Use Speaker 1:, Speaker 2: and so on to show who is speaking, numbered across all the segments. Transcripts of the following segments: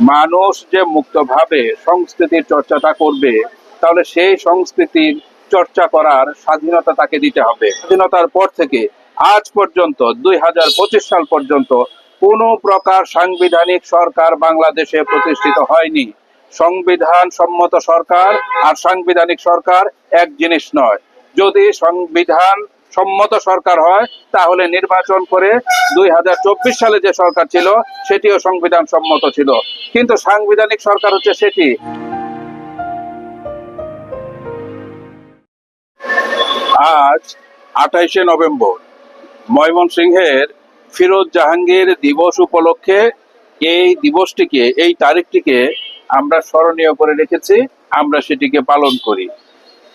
Speaker 1: মানুষ যে মুক্তভাবে সংস্কৃতির চর্চাটা করবে, তাহলে সেই সংস্কৃতির চর্চা করার স্বাধীনতা তাকে দিতে হবে। স্বাধীনতার পর থেকে আজ পর্যন্ত, দুই হাজার পঁচিশ সাল পর্যন্ত কোনো প্রকার সাংবিধানিক সরকার বাংলাদেশে প্রতিষ্ঠিত হয়নি। সংবিধান সম্মত সরকার আর সাংবিধানিক সরকার এক জিনিস নয়। যদি সংবিধান সম্মত সরকার হয়, তাহলে নির্বাচন করে দুই হাজার চব্বিশ সালে যে সরকার ছিল, সেটিও সংবিধান সম্মত ছিল। কিন্তু সাংবিধানিক সরকার হচ্ছে সেটি। আজ আঠাইশে নভেম্বর, ময়মনসিংহের ফিরোজ জাহাঙ্গীর দিবস উপলক্ষে এই দিবসটিকে, এই তারিখটিকে আমরা স্মরণীয় করে রেখেছি, আমরা সেটিকে পালন করি।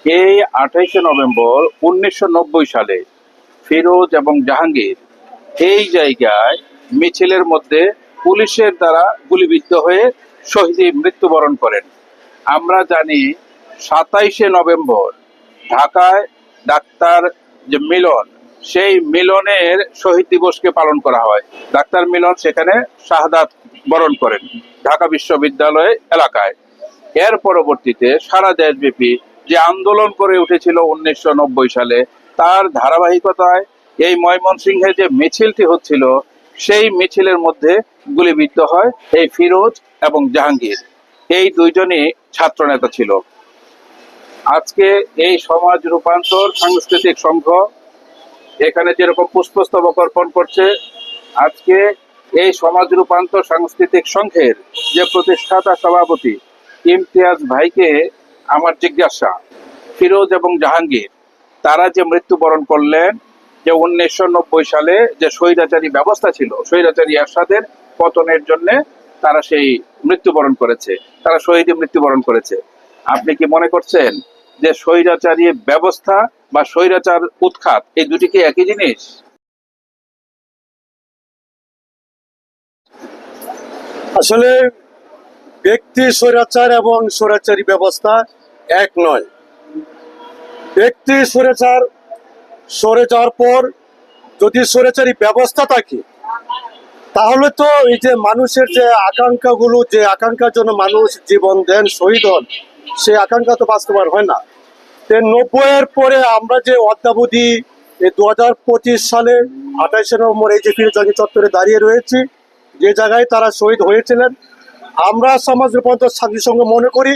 Speaker 1: এই আঠাইশে নভেম্বর উনিশশো নব্বই সালে ফিরোজ এবং জাহাঙ্গীর এই জায়গায় মিছিলের মধ্যে পুলিশের দ্বারা গুলিবিদ্ধ হয়ে শহীদ মৃত্যুবরণ করেন। আমরা জানি সাতাইশে নভেম্বর ঢাকায় ডাক্তার যে মিলন, সেই মিলনের শহীদ দিবসকে পালন করা হয়। ডাক্তার মিলন সেখানে শাহাদাত বরণ করেন ঢাকা বিশ্ববিদ্যালয় এলাকায়। এর পরবর্তীতে সারা দেশব্যাপী যে আন্দোলন করে উঠেছিল উনিশশো নব্বই সালে, তার ধারাবাহিকতায় এই ময়মনসিংহে যে মিছিলটি হচ্ছিল, সেই মিছিলের মধ্যে গুলিবিদ্ধ হয় এই ফিরোজ এবং জাহাঙ্গীর। এই দুইজনই ছাত্রনেতা ছিল। আজকে এই সমাজ রূপান্তর সাংস্কৃতিক সংঘ এখানে যেরকম পুষ্পস্তবক অর্পণ করছে, আজকে এই সমাজ রূপান্তর সাংস্কৃতিক সংঘের যে প্রতিষ্ঠাতা সভাপতি ইমতিয়াজ ভাইকে আমার জিজ্ঞাসা, ফিরোজ এবং জাহাঙ্গীর, তারা যে মৃত্যুবরণ করলেন, যে উনিশশো নব্বই সালে যে স্বৈরাচারী ব্যবস্থা ছিল, স্বৈরাচারী এরশাদের পতনের জন্য তারা সেই মৃত্যুবরণ করেছে, তারা শহীদে মৃত্যুবরণ করেছে। আপনি কি মনে করছেন যে স্বৈরাচারী ব্যবস্থা বা স্বৈরাচার উৎখাত, এই দুটি কি একই জিনিস?
Speaker 2: আসলে ব্যক্তি স্বৈরাচার এবং স্বৈরাচারী ব্যবস্থা এক নয়। ব্যক্তি স্বৈরাচার সরে যাওয়ার পর যদি স্বৈরাচারী ব্যবস্থা থাকে, তাহলে তো এই যে মানুষের যে আকাঙ্ক্ষাগুলো, যে আকাঙ্ক্ষার জন্য মানুষ জীবন দেন, শহীদ হন, সেই আকাঙ্ক্ষা তো বাস্তবায়ন হয় না। নব্বইয়ের পরে আমরা যে অদ্যাবধি দু হাজার পঁচিশ সালে আঠাইশে নভেম্বর এই যে ফিরজাঙ্গি চত্বরে দাঁড়িয়ে রয়েছি, যে জায়গায় তারা শহীদ হয়েছিলেন, আমরা সমাজ রূপান্তর ছাত্রী সঙ্গে মনে করি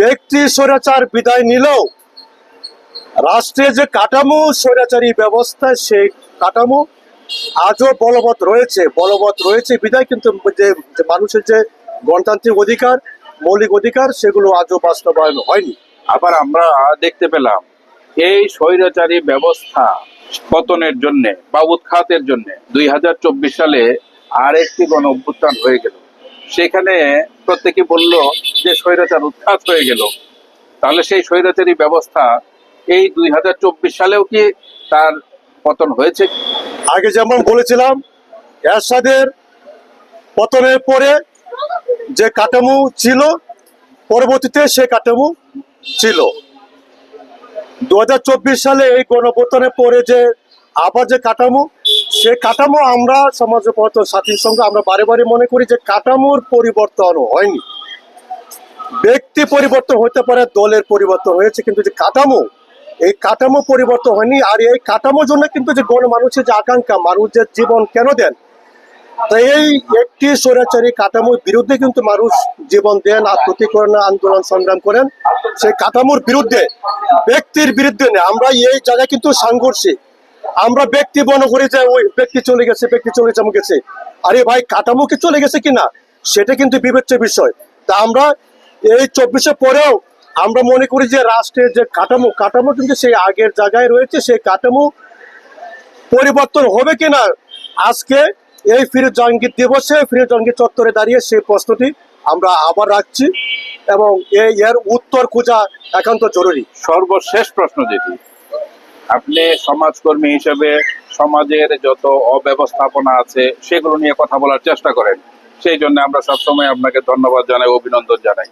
Speaker 2: ব্যক্তি স্বৈরাচার বিদায় নিলেও রাষ্ট্রের যে কাঠামো স্বৈরাচারী ব্যবস্থা সেই কাঠামো আজও বলবৎ রয়েছে বলবৎ রয়েছে। বিদায় কিন্তু যে মানুষের যে গণতান্ত্রিক অধিকার, মৌলিক অধিকার, সেগুলো আজও বাস্তবায়ন হয়নি।
Speaker 1: আবার আমরা দেখতে পেলাম, এই স্বৈরাচারী ব্যবস্থা পতনের জন্য বা উৎখাতের জন্য, দুই সালে আরেকটি গণ অভ্যুত্থান হয়ে গেল। সেখানে প্রত্যেকে বলল যে স্বৈরাচার উৎখাত হয়ে গেল। তাহলে সেই স্বৈরাচারী ব্যবস্থা এই দুই হাজার চব্বিশ সালেও কি তার পতন হয়েছে?
Speaker 2: আগে যেমন বলেছিলাম, এরশাদের পতনের পরে যে কাঠামো ছিল, পরবর্তীতে সে কাঠামো ছিল। দু হাজার চব্বিশ সালে এই গণপতনের পরে যে আবার যে কাঠামো সে কাঠামো আমরা সমাজ পরিবর্তন সাথীর সঙ্গে আমরা বারে বারে মনে করি যে কাঠামোর পরিবর্তন হয়নি। ব্যক্তি পরিবর্তন হতে পারে, দলের পরিবর্তন হয়েছে, কিন্তু যে কাঠামো, এই কাঠামো পরিবর্তন হয়নি, আর এই কাঠামোর জন্য কিন্তু যে গণ মানুষের যে আকাঙ্ক্ষা মানুষ যে জীবন কেন দেন? তো এই একটি স্বৈরাচারী কাঠামোর বিরুদ্ধে কিন্তু মানুষ জীবন দেন আত্মতিকরণ আন্দোলন, সংগ্রাম করেন। সেই কাঠামোর বিরুদ্ধে, ব্যক্তির বিরুদ্ধে আমরা এই জায়গায় কিন্তু সাংঘর্ষিক। আমরা ব্যক্তি মনে করি যে ওই ব্যক্তি চলে গেছে, ব্যক্তি চলে যেমন গেছে আরে ভাই, কাঠামো চলে গেছে কিনা? সেটা কিন্তু বিবেচ্য বিষয়। তা আমরা এই চব্বিশে পরেও আমরা মনে করি যে রাষ্ট্রের যে কাঠামো কাঠামো কিন্তু সেই আগের জায়গায় রয়েছে, সেই কাঠামো পরিবর্তন হবে কিনা? আজকে এই ফিরোজ জাহাঙ্গীর দিবসে ফিরোজ জাহাঙ্গীর চত্বরে দাঁড়িয়ে সেই প্রশ্নটি আমরা আবার রাখছি এবং এর উত্তর খোঁজা একান্ত জরুরি।
Speaker 1: সর্বশেষ প্রশ্ন যেটি আপনি সমাজকর্মী হিসেবে সমাজের যত অব্যবস্থাপনা আছে, সেগুলো নিয়ে কথা বলার চেষ্টা করেন। সেই জন্য আমরা সবসময় আপনাকে ধন্যবাদ জানাই, অভিনন্দন জানাই।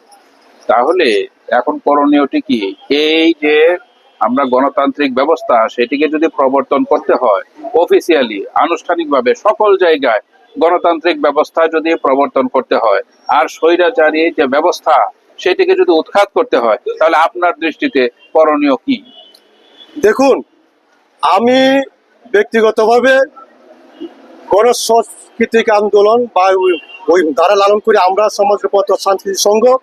Speaker 1: তাহলে, এখন করণীয়টি কি? এই যে আমরা গণতান্ত্রিক ব্যবস্থা, সেটিকে যদি প্রবর্তন করতে হয় অফিসিয়ালি আনুষ্ঠানিকভাবে, সকল জায়গায় গণতান্ত্রিক ব্যবস্থা যদি প্রবর্তন করতে হয়, আর স্বৈরাচারী যে ব্যবস্থা, সেটিকে যদি উৎখাত করতে হয়, তাহলে আপনার দৃষ্টিতে করণীয় কি?
Speaker 2: দেখুন, আমি ব্যক্তিগতভাবে গণসাংস্কৃতিক আন্দোলন বা ওই- ধারা লালন করে আমরা সমাজের পথ শান্তি সংঘ,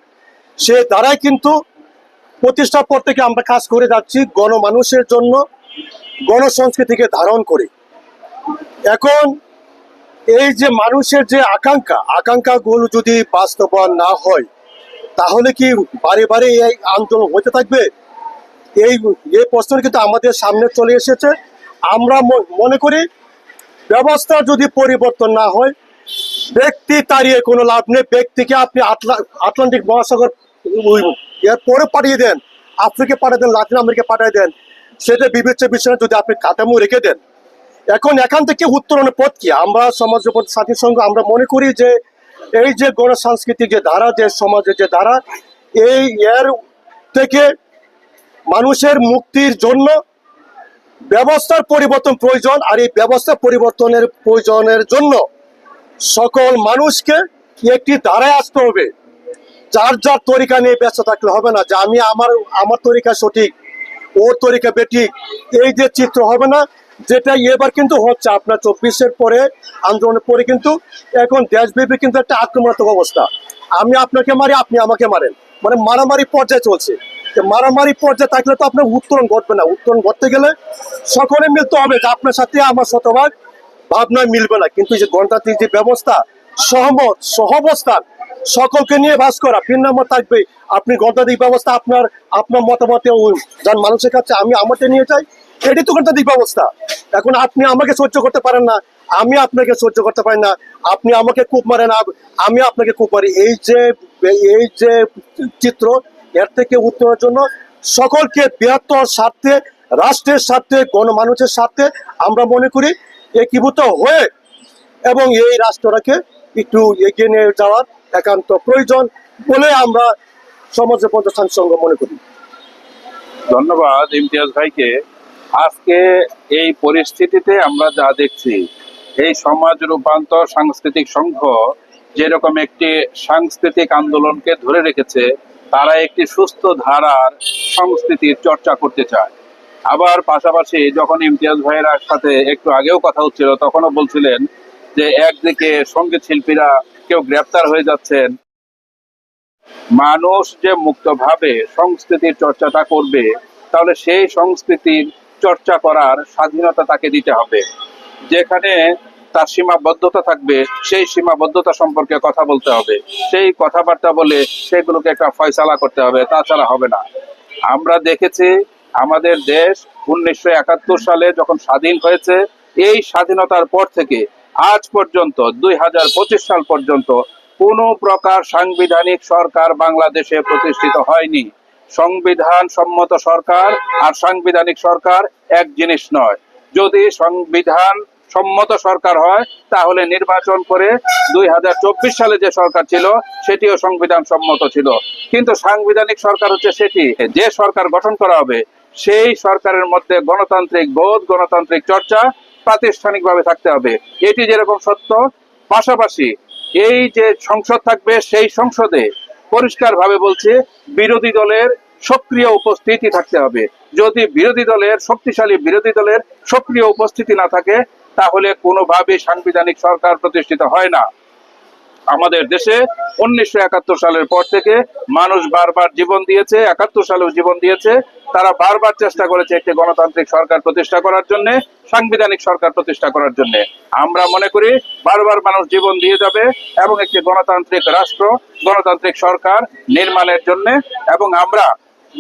Speaker 2: সে দ্বারাই কিন্তু প্রতিষ্ঠা পর থেকে আমরা কাজ করে যাচ্ছি গণমানুষের জন্য, গণসংস্কৃতিকে ধারণ করে। এখন এই যে মানুষের যে আকাঙ্ক্ষা, আকাঙ্ক্ষাগুলো যদি বাস্তবায়ন না হয়, তাহলে কি বারে বারে এই আন্দোলন হতে থাকবে? এই এই প্রশ্ন কিন্তু আমাদের সামনে চলে এসেছে। আমরা মনে করি ব্যবস্থা যদি পরিবর্তন না হয়, ব্যক্তি তাড়িয়ে কোনো লাভ নেই। ব্যক্তিকে আপনি আটলা- আটলান্টিক মহাসাগর ওই এর পরে পাঠিয়ে দেন, আফ্রিকা পাঠিয়ে দেন, লাতিন আমেরিকা পাঠিয়ে দেন, সেটা বিবেচ্য বিষয় যদি আপনি কাঠামো রেখে দেন। এখন এখান থেকে উত্তরণের পথ কি? আমরা সমাজ সাথী সঙ্গে আমরা মনে করি যে এই যে গণসাংস্কৃতিক যে ধারা, যে সমাজের যে ধারা, এই এর থেকে মানুষের মুক্তির জন্য ব্যবস্থার পরিবর্তন প্রয়োজন আর এই ব্যবস্থা পরিবর্তনের প্রয়োজনের জন্য সকল মানুষকে একটি ধারায় আসতে হবে। যার যার তরিকা নিয়ে ব্যস্ত থাকলে হবে না। যে আমি আমার আমার তরিকা সঠিক, ওর তরিকা বেঠিক, এই যে চিত্র হবে না, যেটা এবার কিন্তু হচ্ছে আপনার চব্বিশের পরে, আন্দোলনের পরে কিন্তু এখন দেশব্যাপী কিন্তু একটা আক্রমণাত্মক অবস্থা। আমি আপনাকে মারি, আপনি আমাকে মারেন। মানে মারামারি পর্যায়ে চলছে। মারামারি পর্যায়ে থাকলে তো আপনার উত্তরণ ঘটবে না। উত্তরণ ঘটতে গেলে সকলে মিলতে হবে যে আপনার সাথে আমার শতভাগ ভাবনায় মিলবে না। কিন্তু যে গণতান্ত্রিক যে ব্যবস্থা, সহমত, সহবস্থান, সকলকে নিয়ে বাস করা ভিন্নমত থাকবে আপনি গণতান্ত্রিক ব্যবস্থা, আপনার আপনার মতামতে যান মানুষের কাছে আমি আমাকে নিয়ে যাই এটি তো গণতান্ত্রিক ব্যবস্থা। এখন আপনি আমাকে সহ্য করতে পারেন না, আমি আপনাকে সহ্য করতে পারি না, আপনি আমাকে কূপ মারেন আমি আপনাকে কূপ মারি। এই যে এই যে চিত্র এর থেকে উত্তরের জন্য সকলকে বৃহত্তর স্বার্থে, রাষ্ট্রের স্বার্থে, গণমানুষের স্বার্থে আমরা মনে করি একীভূত হয়ে এবং এই রাষ্ট্রটাকে একটু এগিয়ে নিয়ে যাওয়ার একান্ত প্রয়োজন বলে আমরা সমাজের প্রতিষ্ঠান সংঘ মনে করি।
Speaker 1: ধন্যবাদ ইমতিয়াজ ভাইকে। আজকে এই পরিস্থিতিতে আমরা যা দেখছি, এই সমাজ রূপান্তর সাংস্কৃতিক সংঘ যেরকম একটি সাংস্কৃতিক আন্দোলনকে ধরে রেখেছে তারা একটি সুস্থ ধারার সংস্কৃতির চর্চা করতে চায়। আবার পাশাপাশি যখন ইমতিয়াজ ভাইয়ের সাথে একটু আগেও কথা হচ্ছিল, তখনও বলছিলেন যে একদিকে সংগীত শিল্পীরা কেউ গ্রেপ্তার হয়ে যাচ্ছেন, মানুষ যে মুক্তভাবে সংস্কৃতির চর্চাটা করবে, তাহলে সেই সংস্কৃতির চর্চা করার স্বাধীনতা তাকে দিতে হবে। যেখানে তার সীমাবদ্ধতা থাকবে, সেই সীমাবদ্ধতা সম্পর্কে কথা বলতে হবে। সেই কথাবার্তা বলে সেগুলোকে একটা ফয়সালা করতে হবে, তাছাড়া হবে না। আমরা দেখেছি আমাদের দেশ উনিশশো একাত্তর সালে যখন স্বাধীন হয়েছে, এই স্বাধীনতার পর থেকে আজ পর্যন্ত, দুই হাজার পঁচিশ সাল পর্যন্ত কোনো প্রকার সাংবিধানিক সরকার বাংলাদেশে প্রতিষ্ঠিত হয়নি। সংবিধান সম্মত সরকার আর সাংবিধানিক সরকার এক জিনিস নয়। যদি সংবিধান সম্মত সরকার হয়, তাহলে নির্বাচন করে দুই হাজার চব্বিশ সালে যে সরকার ছিল, সেটিও সংবিধান সম্মত ছিল। কিন্তু সাংবিধানিক সরকার হচ্ছে সেটি। যে সরকার গঠন করা হবে, সেই সরকারের মধ্যে গণতান্ত্রিক বোধ, গণতান্ত্রিক চর্চা প্রাতিষ্ঠানিকভাবে থাকতে হবে। এটি যেরকম সত্য, পাশাপাশি এই যে সংসদ থাকবে, সেই সংসদে পরিষ্কারভাবে বলছে, বিরোধী দলের সক্রিয় উপস্থিতি থাকতে হবে। যদি বিরোধী দলের, শক্তিশালী বিরোধী দলের সক্রিয় উপস্থিতি না থাকে তাহলে কোনোভাবে সাংবিধানিক সরকার প্রতিষ্ঠিত হয় না। আমাদের দেশে উনিশশো একাত্তর সালের পর থেকে মানুষ বারবার জীবন দিয়েছে, একাত্তর সালেও জীবন দিয়েছে। তারা বারবার চেষ্টা করেছে একটি গণতান্ত্রিক সরকার প্রতিষ্ঠা করার জন্য, সাংবিধানিক সরকার প্রতিষ্ঠা করার জন্য। আমরা মনে করি বারবার মানুষ জীবন দিয়ে যাবে এবং একটি গণতান্ত্রিক রাষ্ট্র, গণতান্ত্রিক সরকার নির্মাণের জন্য এবং আমরা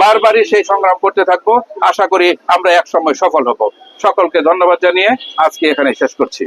Speaker 1: বারবারই সেই সংগ্রাম করতে থাকব। আশা করি আমরা এক সময় সফল হব। সকলকে ধন্যবাদ জানিয়ে আজকে এখানে শেষ করছি।